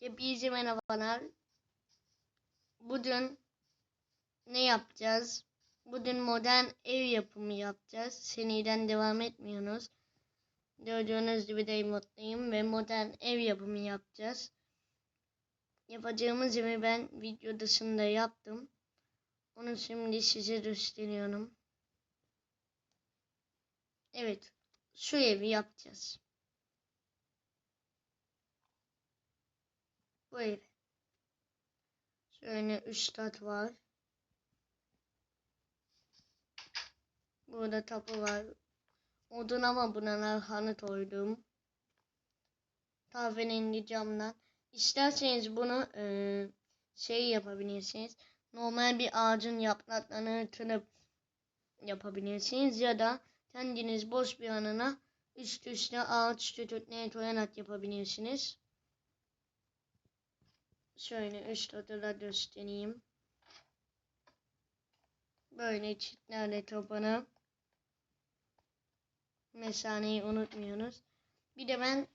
Hepinize merhabalar. Bugün ne yapacağız? Bugün modern ev yapımı yapacağız. Seniden devam etmiyoruz. Gördüğünüz gibi de mutluyum ve modern ev yapımı yapacağız. Yapacağımız evi ben video dışında yaptım. Onu şimdi size gösteriyorum. Evet, şu evi yapacağız. Bu. Şöyle üç kat var. Burada kapı var. Odun ama buna hanı koydum. Kahverengi camdan. İsterseniz bunu eee, şey yapabilirsiniz. Normal bir ağacın yapraklarını kırıp yapabilirsiniz. Ya da kendiniz boş bir anına üst üste ağaç kütükleri koyarak yapabilirsiniz. Şöyle odada göstereyim. Böyle çitlerle tabanı. Mesaneyi unutmuyoruz. Bir de ben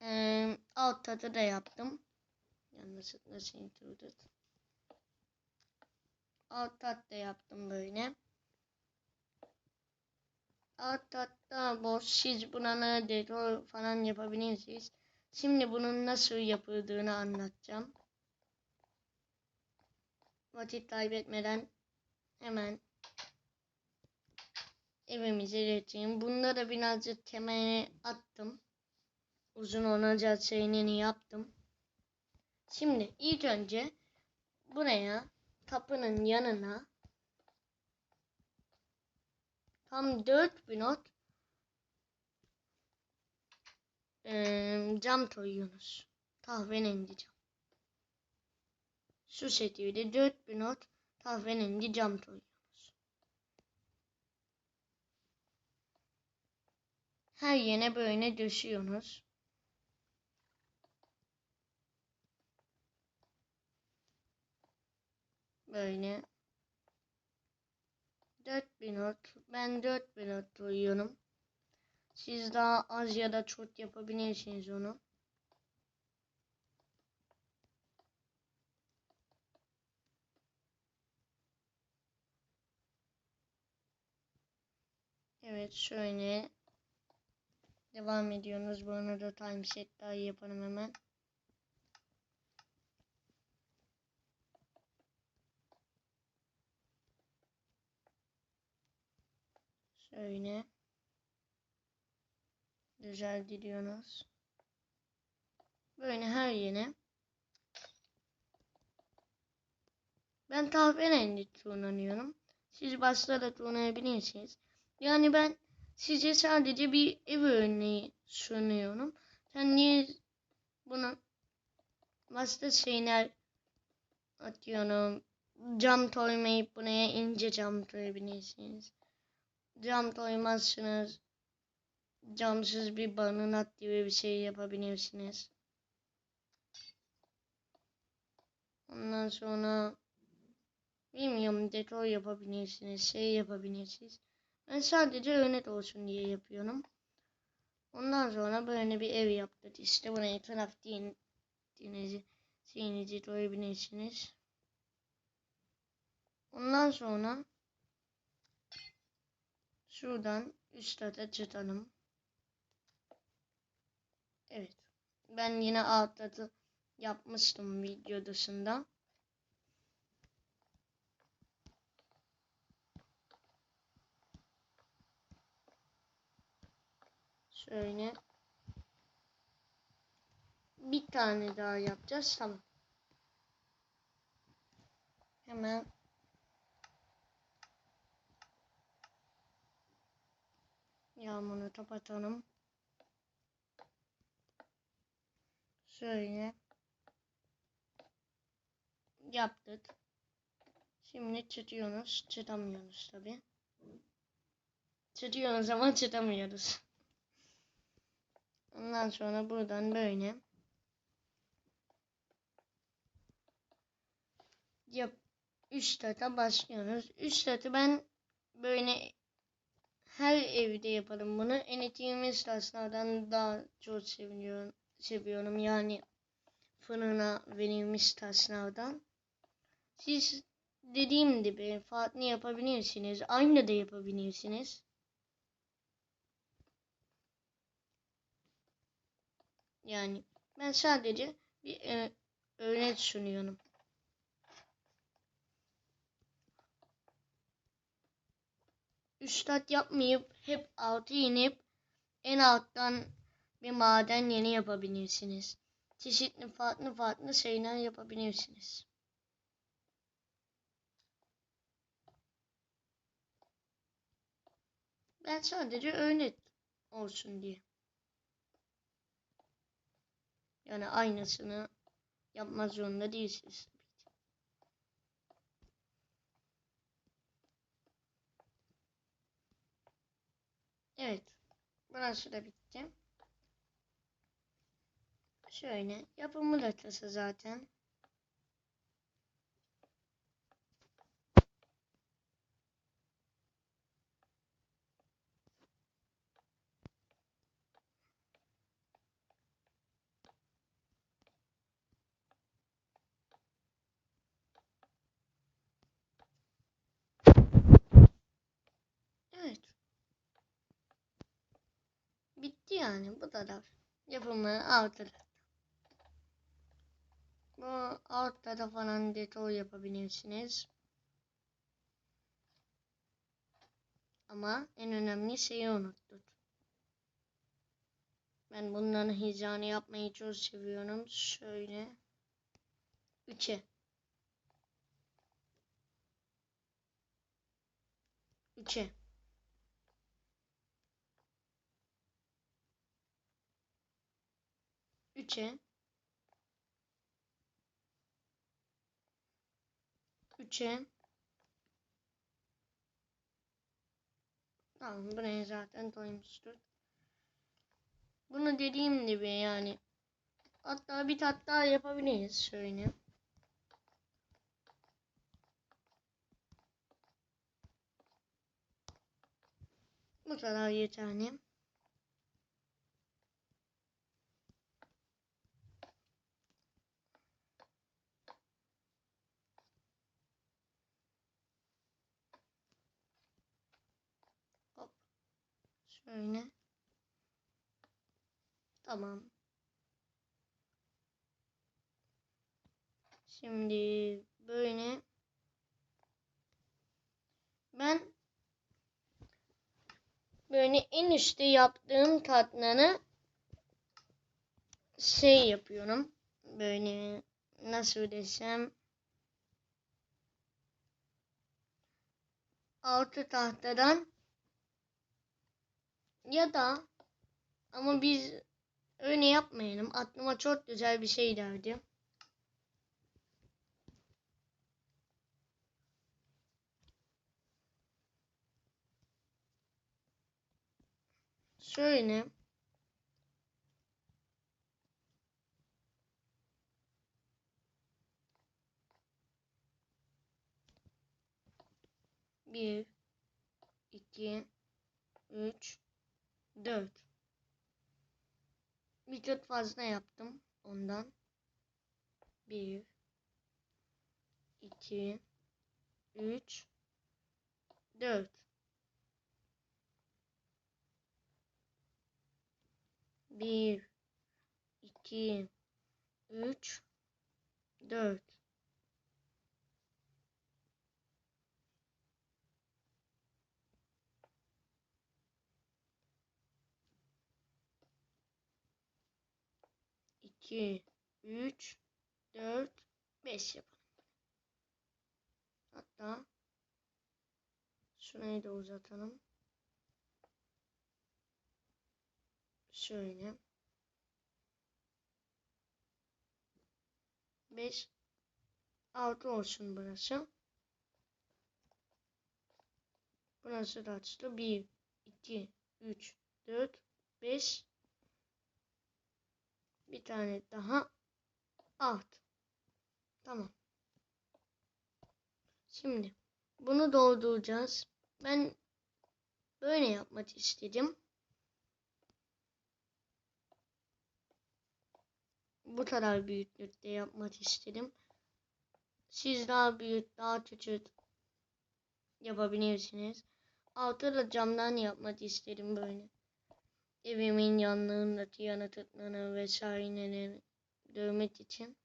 eee alt tadı da yaptım. Yanlışlıkla şey turduk. Alt tat da yaptım böyle. Alt tatta boş. Siz buna dekor falan yapabilirsiniz. Şimdi bunun nasıl yapıldığını anlatacağım. Vakit kaybetmeden hemen evimize geçeyim. Bunda da birazcık temelini attım. Uzun olacak şeyini yaptım. Şimdi ilk önce buraya kapının yanına tam 4000 ot eee, cam koyuyorsunuz. Kahverengi cam. Şu şekilde 4000 ot kahverengi cam koyuyorsunuz. Her yerine böyle döşüyorsunuz. Böyle. 4000 ot. Ben 4000 ot koyuyorum. Siz daha az ya da çok yapabilirsiniz onu. Evet şöyle devam ediyoruz. Bu arada time set daha iyi yapalım hemen. Şöyle güzel gidiyorsunuz. Böyle her yerine ben kahverengi kullanıyorum. Siz başta da kullanabilirsiniz. Yani ben size sadece bir ev örneği sunuyorum. Sen niye bunu başta şeyler atıyorum. Cam koymayıp buraya ince cam koyabilirsiniz. Cam koymazsınız. Camsız bir barınak gibi bir şey yapabilirsiniz. Ondan sonra bilmiyorum dekor yapabilirsiniz. Şey yapabilirsiniz. Ben sadece örnek olsun diye yapıyorum. Ondan sonra böyle bir ev yaptık. İşte buraya taraf din, dinizi, şeyinizi koyabilirsiniz. Ondan sonra şuradan üst kata çıkalım. Evet. Ben yine alt katı yapmıştım video dışında. Şöyle. Bir tane daha yapacağız. Tamam. Hemen yağmuru kapatalım. Şöyle yaptık. Şimdi çıtıyorsunuz. Çıtamıyorsunuz tabi. Çıtıyorsunuz ama çıtamıyoruz. Ondan sonra buradan böyle yap üst kata başlıyoruz. Üst katı ben böyle her evde yaparım bunu. Enetiğimiz taşlardan daha çok seviyorum. Seviyorum. Yani fırına verilmiş taşlardan. Siz dediğim gibi farklı yapabilirsiniz. Aynı da yapabilirsiniz. Yani ben sadece bir e, örnek sunuyorum. Üstad yapmayıp hep altı inip en alttan bir maden yeni yapabilirsiniz. Çeşitli farklı farklı şeyler yapabilirsiniz. Ben sadece örnek olsun diye. Yani aynısını yapmak zorunda değilsiniz. Evet. Burası da bitti. Şöyle. Yapımı da kısa zaten. Bitti yani bu kadar. Yapımı alt tarafta. Bu alt tarafta falan detay yapabilirsiniz. Ama en önemli şeyi unuttuk. Ben bunların hizanı yapmayı çok seviyorum. Şöyle. Üçe. Üçe. Üçe. Üçe. Tamam buraya zaten koymuştuk. Bunu dediğim gibi yani. Hatta bir tat daha yapabiliriz şöyle. Bu kadar yeterli. Şöyle. Tamam. Şimdi böyle ben böyle en üstte yaptığım katmanı şey yapıyorum. Böyle nasıl desem altı tahtadan ya da ama biz öyle yapmayalım. Aklıma çok güzel bir şey geldi. Şöyle. Bir, iki, üç, dört. Bir çok fazla yaptım ondan. Bir, iki, üç, dört. Bir, iki, üç, dört. İki, üç, dört, beş yapalım. Hatta şurayı da uzatalım. Şöyle. 5 6 olsun burası. Burası da açtı. 1 2 3 4 5 bir tane daha 6 tamam şimdi bunu dolduracağız ben böyle yapmak istedim bu kadar büyüklükte yapmak istedim. Siz daha büyük, daha küçük yapabilirsiniz. Altı da camdan yapmak istedim böyle. Evimin yanlarındaki yanıtıklarını vesaireleri dövmek için.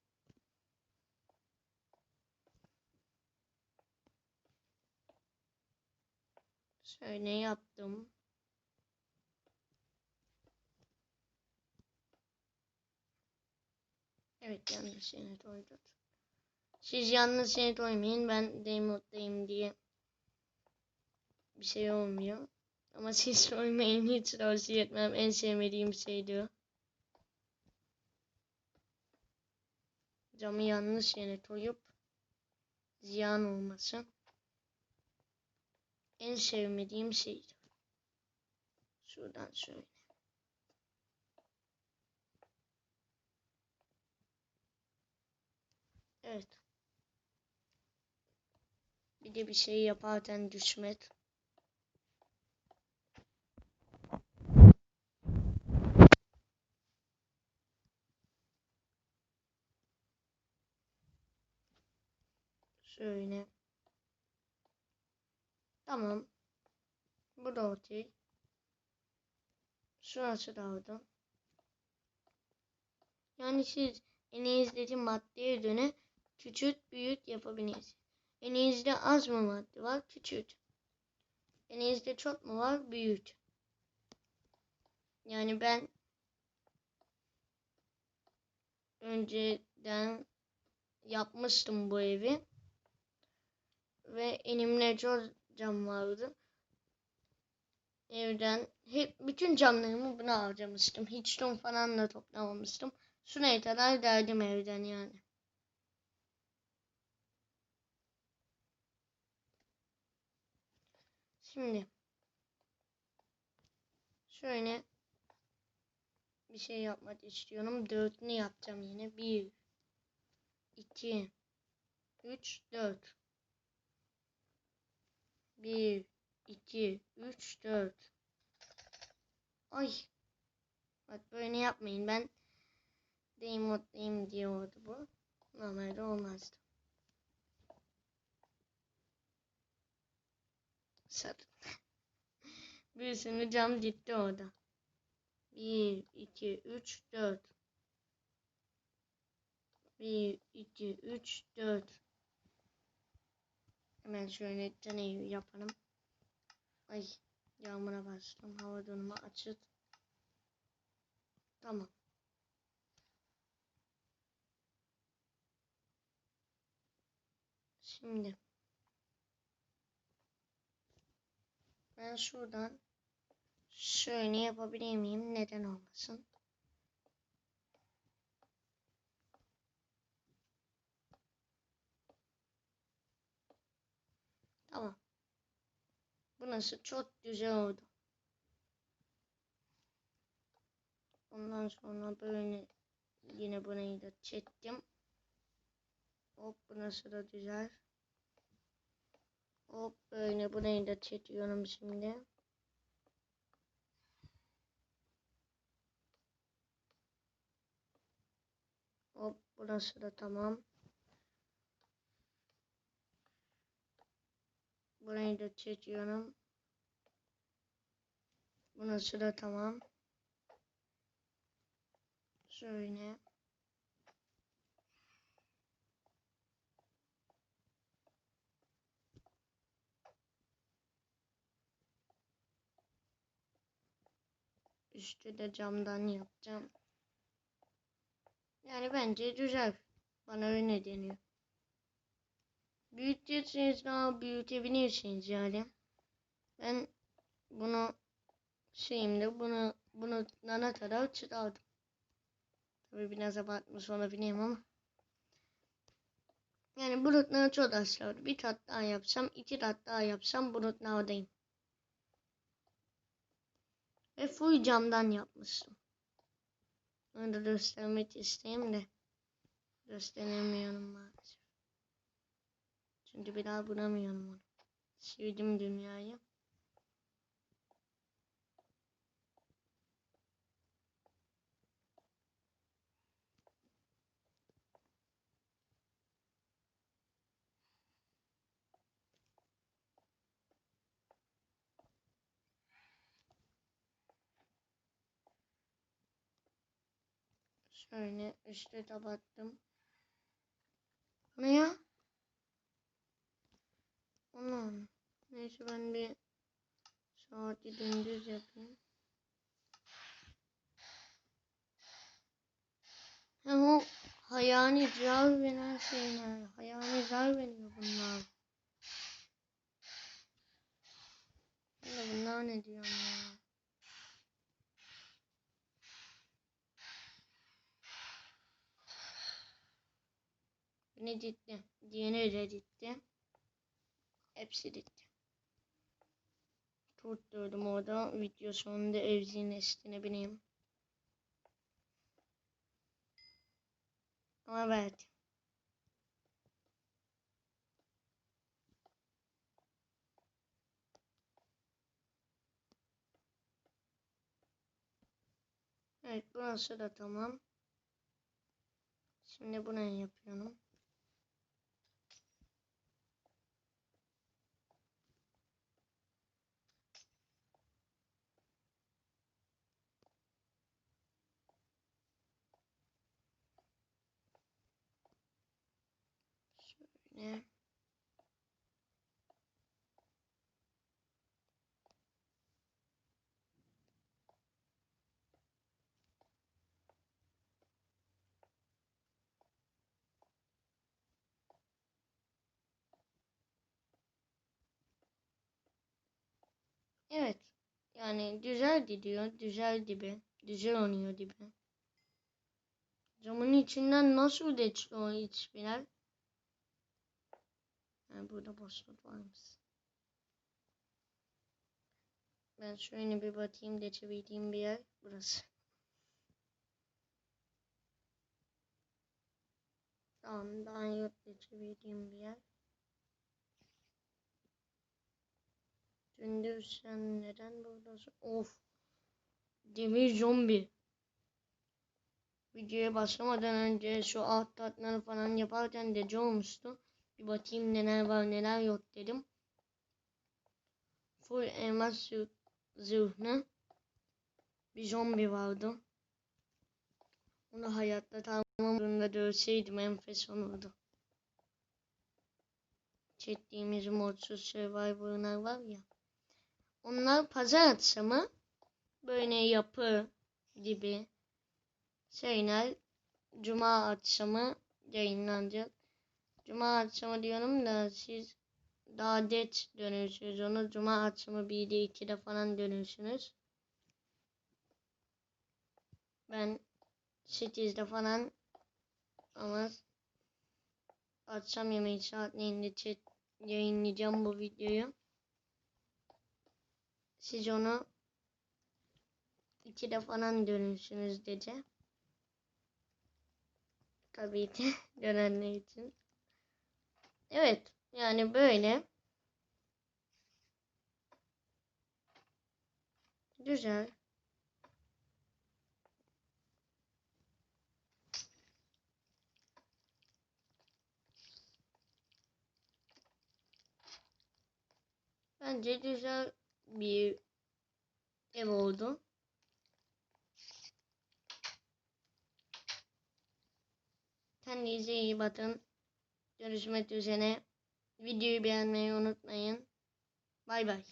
Şöyle yaptım. Evet yanlış yere koyduk. Siz yanlış yere koymayın. Ben demoddayım diye bir şey olmuyor. Ama siz koymayın hiç tavsiye etmem. En sevmediğim şey diyor. Camı yanlış yere koyup ziyan olmasın. En sevmediğim şeydir. Şuradan şöyle. Evet. Bir de bir şey yaparken düşmek. Şöyle. Tamam. Bu da okey. Şurası da oldu. Yani siz elinizdeki maddeye göre küçük büyük yapabilirsiniz. Elinizde az mı madde var? Küçük. Elinizde çok mu var? Büyük. Yani ben önceden yapmıştım bu evi. Ve elimde çok cam vardı. Evden hep bütün camlarımı buna harcamıştım. Hiç ton falan da toplamamıştım. Kadar derdim evden yani. Şimdi şöyle bir şey yapmak istiyorum. Dörtlü yapacağım yine. Bir, iki, üç, dört. Bir, iki, üç, dört. Ay. Bak böyle yapmayın. Ben deyim mutluyum diyordu bu. Normalde olmazdı. Sakın. Bir sürü cam gitti orada. Bir, iki, üç, dört. Bir, iki, üç, dört. Hemen şöyle deneyi yapalım. Ay yağmura bastım. Hava durumu açık. Tamam. Şimdi ben şuradan şöyle yapabilir miyim? Neden olmasın? Tamam. Bu nasıl çok güzel oldu. Ondan sonra böyle yine burayı da çektim. Hop bu nasıl da güzel. Hop böyle burayı da çekiyorum şimdi. Hop burası da tamam. Burayı da çekiyorum. Burası da tamam. Şöyle. Üstü de camdan yapacağım. Yani bence güzel. Bana öyle deniyor. Büyüteceksiniz daha büyütebilirsiniz yani. Ben bunu şeyimde bunu bunu nana kadar çıkardım. Tabi biraz abartmış olabilirim ama. Yani bulutları çok aşağıda. Bir kat daha yapsam, iki kat daha yapsam bulutlardayım. Ve full camdan yapmıştım. Onu da göstermek isteyeyim de. Gösteremiyorum maalesef. Çünkü bir daha bulamıyorum onu. Sevdim dünyayı. Şöyle üstü kapattım. Ne ya? Aman. Neyse ben bir saati gündüz yapayım. Ha o hayani zarar veren şeyler. Hayani zarar veriyor bunlar. De bunlar ne diyorum ya. Ne gitti? Diğeri de gitti. Hepsi gitti. Tutturdum orada. Video sonunda evcinin üstüne bineyim. Ama evet. Evet burası da tamam. Şimdi bunu yapıyorum. Evet. Yani güzel gidiyor. Güzel gibi. Güzel oynuyor gibi. Camın içinden nasıl geçti o hiçbirer? Ha, burada boşluk varmış. Ben şöyle bir bakayım geçebildiğim bir yer burası. Tamam daha yok geçebildiğim bir yer. Gündüz sen neden buradasın? Of. Demir zombi. Videoya başlamadan önce şu alt tatları falan yaparken de olmuştu. Bir bakayım neler var neler yok dedim. Full elmas zırh- zırhlı bir zombi vardı. Onu hayatta tamamında dövseydim enfes olurdu. Çektiğimiz modsuz survivor'lar var ya. Onlar pazar akşamı böyle yapı gibi şeyler cuma akşamı yayınlanacak. Cuma akşamı diyorum da siz daha geç dönürsünüz onu. Cuma akşamı 1'de 2'de falan dönürsünüz. Ben 8'de falan ama akşam yemeği saatlerinde çek, yayınlayacağım bu videoyu. Siz onu 2'de falan dönürsünüz gece. Tabii ki dönenler için. Evet. Yani böyle. Güzel. Bence güzel bir ev oldu. Kendinize iyi bakın. Görüşmek üzere. Videoyu beğenmeyi unutmayın. Bay bay.